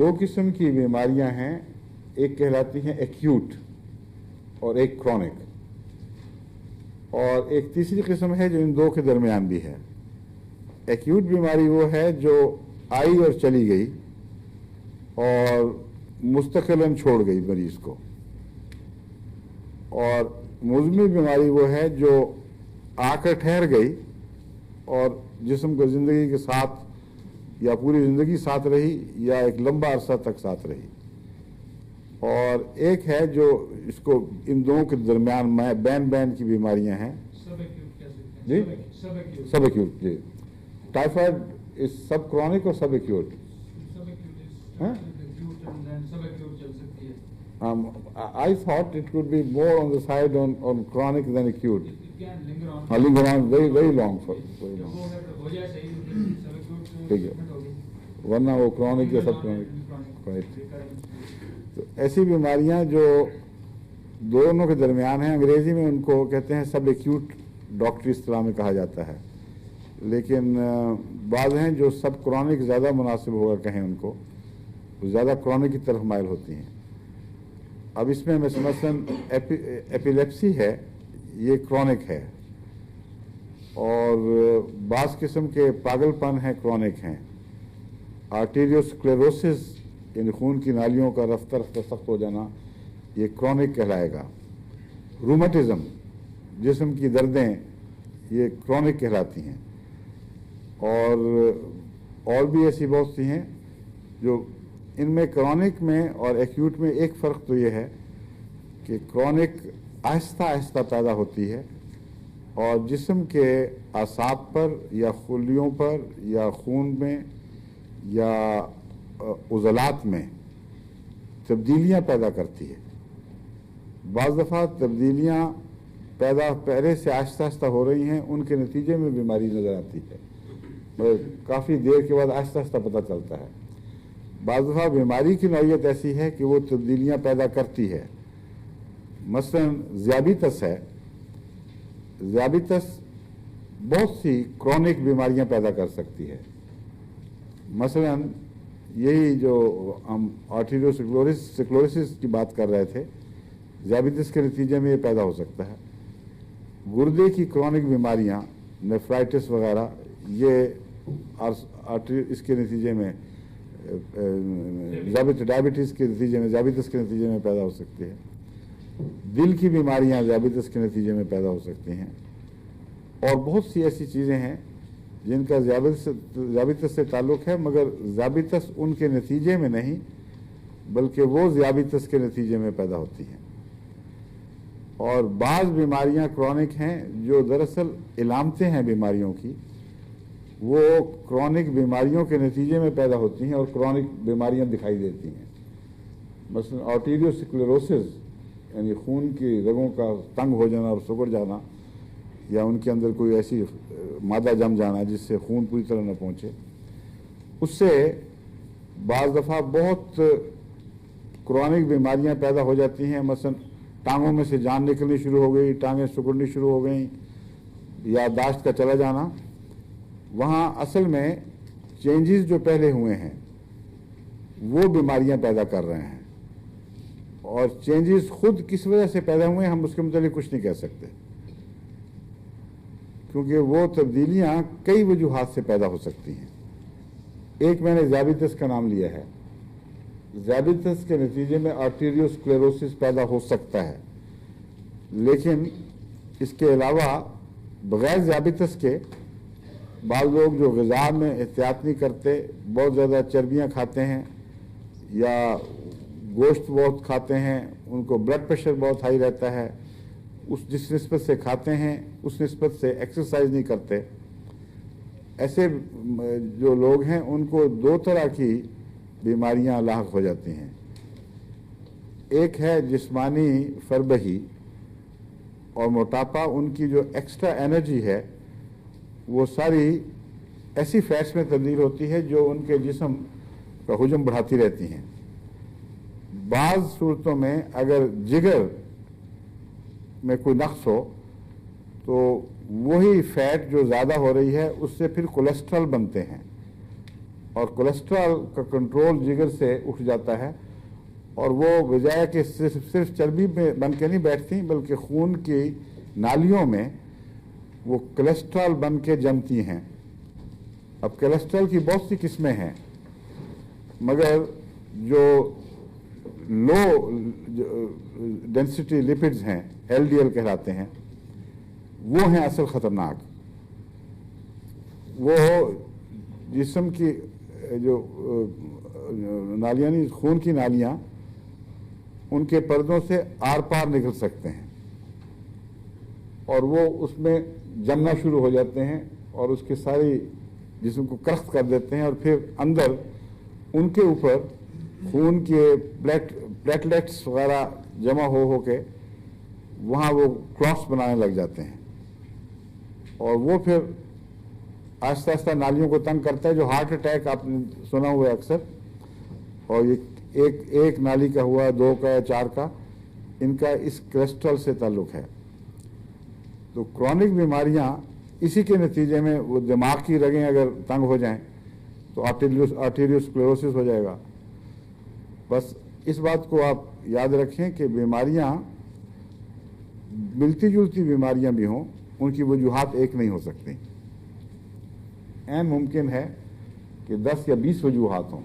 दो किस्म की बीमारियाँ हैं। एक कहलाती हैं एक्यूट और एक क्रॉनिक और एक तीसरी किस्म है जो इन दो के दरमियान भी है। एक्यूट बीमारी वो है जो आई और चली गई और मुस्तकिलन छोड़ गई मरीज़ को। और मुजमी बीमारी वो है जो आकर ठहर गई और जिसम को ज़िंदगी के साथ या पूरी ज़िंदगी साथ रही या एक लंबा अरसा तक साथ रही। और एक है जो इसको इन दोनों के दरमियान मैं बैन बैन की बीमारियाँ हैं। जी? सब एक्यूट जी। टाइफाइड इज़ सब क्रॉनिक और सब acute Um, I thought it could be more on the side on, on chronic than acute. It can linger on. Uh, linger on very very long for very long. वो है तो हो जाए सही लेकिन सबक्यूट ठीक है। वरना वो क्रॉनिक या सब क्रॉनिक तो ऐसी बीमारियाँ जो दोनों के दरमियान हैं अंग्रेज़ी में उनको कहते हैं सब एक्यूट डॉक्टरी इस्तेलाह में कहा जाता है। लेकिन बाद हैं जो सब क्रॉनिक ज़्यादा मुनासिब होगा कहें उनको ज़्यादा क्रॉनिक की तरफ़ माइल होती हैं। अब इसमें मसलन एपि, एपिलेप्सी है ये क्रॉनिक है। और बास किस्म के पागलपन है क्रॉनिक हैं। आर्टीरियोस्क्लेरोसिस यानी खून की नालियों का रफ्ता रफ्ता सख्त हो जाना, ये क्रॉनिक कहलाएगा। रूमेटिज्म जिसम की दर्दें, ये क्रॉनिक कहलाती हैं। और और भी ऐसी बहुत सी हैं, जो इनमें क्रॉनिक में और एक्यूट में एक फ़र्क तो ये है कि क्रॉनिक आहिस्ता आहिस्ता पैदा होती है और जिसम के असाब पर या खुलियों पर या खून में या उज़लात में तब्दीलियाँ पैदा करती है। बज़ दफ़ा तब्दीलियाँ पैदा, पहले से आहिस्ता आहिस्ता हो रही हैं, उनके नतीजे में बीमारी नज़र आती है। मतलब काफ़ी देर के बाद आहिस्ता आहिस्ता पता चलता है। बाज़ दफ़ा बीमारी की नौीयत ऐसी है कि वो तब्दीलियाँ पैदा करती है। मसलन, ज़्याबितस है। ज़्याबितस बहुत सी क्रॉनिक बीमारियाँ पैदा कर सकती है। मसलन यही जो हम आर्टीरियोसिक्लोरिस सिक्लोरिसिस की बात कर रहे थे ज़्याबितस के नतीजे में ये पैदा हो सकता है। गुर्दे की क्रॉनिक बीमारियाँ नेफ्राइटिस वगैरह ये आर्टरी इसके नतीजे में डायबिटीज़ के नतीजे में ज़्याबितस के नतीजे में पैदा हो सकती है। दिल की बीमारियाँ ज़्याबितस के नतीजे में पैदा हो सकती हैं। और बहुत सी ऐसी चीज़ें हैं जिनका ज़्याबितस से ताल्लुक़ है, मगर ज़्याबितस उनके नतीजे में नहीं, बल्कि वो ज़्याबितस के नतीजे में पैदा होती हैं। और बाज़ बीमारियाँ क्रॉनिक हैं, जो दरअसल इलामतें हैं बीमारियों की, वो क्रॉनिक बीमारियों के नतीजे में पैदा होती हैं और क्रॉनिक बीमारियाँ दिखाई देती हैं। मसलन ऑर्टीरियोसिक्लोरोसिस यानी खून की रगों का तंग हो जाना और सुगड़ जाना या उनके अंदर कोई ऐसी मादा जम जाना जिससे खून पूरी तरह न पहुँचे, उससे बाज़ दफ़ा बहुत क्रॉनिक बीमारियाँ पैदा हो जाती हैं। मसलन टांगों में से जान निकलनी शुरू हो गई, टांगें सुगड़नी शुरू हो गई, याददाश्त का चला जाना। वहाँ असल में चेंजेस जो पहले हुए हैं, वो बीमारियाँ पैदा कर रहे हैं। और चेंजेस खुद किस वजह से पैदा हुए हम उसके मुतालिक कुछ नहीं कह सकते। क्योंकि वो तब्दीलियाँ कई वजूहत से पैदा हो सकती हैं। एक मैंने ज़्याबितस का नाम लिया है। ज़्याबितस के नतीजे में आर्टीरियोस्क्लेरोसिस पैदा हो सकता है। लेकिन इसके अलावा बग़ैर ज़्याबितस के बाद लोग जो गज़ा में एहतियात नहीं करते, बहुत ज़्यादा चर्बियाँ खाते हैं या गोश्त बहुत खाते हैं, उनको ब्लड प्रेशर बहुत हाई रहता है उस जिस नस्बत से खाते हैं, उस नस्बत से एक्सरसाइज नहीं करते। ऐसे जो लोग हैं, उनको दो तरह की बीमारियाँ लाक हो जाती हैं। एक है जिस्मानी फरबही और मोटापा, उनकी जो एक्स्ट्रा एनर्जी है, वो सारी ऐसी फैट्स में तब्दील होती है जो उनके जिस्म का हजम बढ़ाती रहती हैं। बाज़ सूरतों में अगर जिगर में कोई नक्स हो तो वही फैट जो ज़्यादा हो रही है, उससे फिर कोलेस्ट्रॉल बनते हैं। और कोलेस्ट्रॉल का कंट्रोल जिगर से उठ जाता है, और वो बजाय कि सिर्फ़ सिर्फ़ चर्बी में बन के नहीं बैठती, बल्कि खून की नालियों में वो कोलेस्ट्रॉल बन के जमती हैं। अब कोलेस्ट्रॉल की बहुत सी किस्में हैं, मगर जो लो डेंसिटी लिपिड्स हैं एलडीएल कहलाते हैं, वो हैं असल ख़तरनाक। वो जिसम की, जो नालियाँ नहीं खून की नालियाँ, उनके पर्दों से आर पार निकल सकते हैं। और वो उसमें जमना शुरू हो जाते हैं और उसके सारी जिसम को क्रस्त कर देते हैं और फिर अंदर उनके ऊपर खून के प्लेट प्लेटलेट्स वगैरह जमा हो हो के वहाँ वो क्लॉट्स बनाने लग जाते हैं। और वो फिर आहिस्ता आस्ता नालियों को तंग करता है, जो हार्ट अटैक आपने सुना हुआ है अक्सर। और ये एक एक नाली का हुआ, दो का या चार का, इनका इस कोलेस्ट्रॉल से ताल्लुक है। तो क्रॉनिक बीमारियाँ इसी के नतीजे में वो दिमाग की रगें अगर तंग हो जाएँ तो आर्टेरियोस हो जाएगा। बस इस बात को आप याद रखें कि बीमारियाँ, मिलती जुलती बीमारियाँ भी हों, उनकी वजूहत एक नहीं हो सकती। एन मुमकिन है कि 10 या 20 वजूहत हों।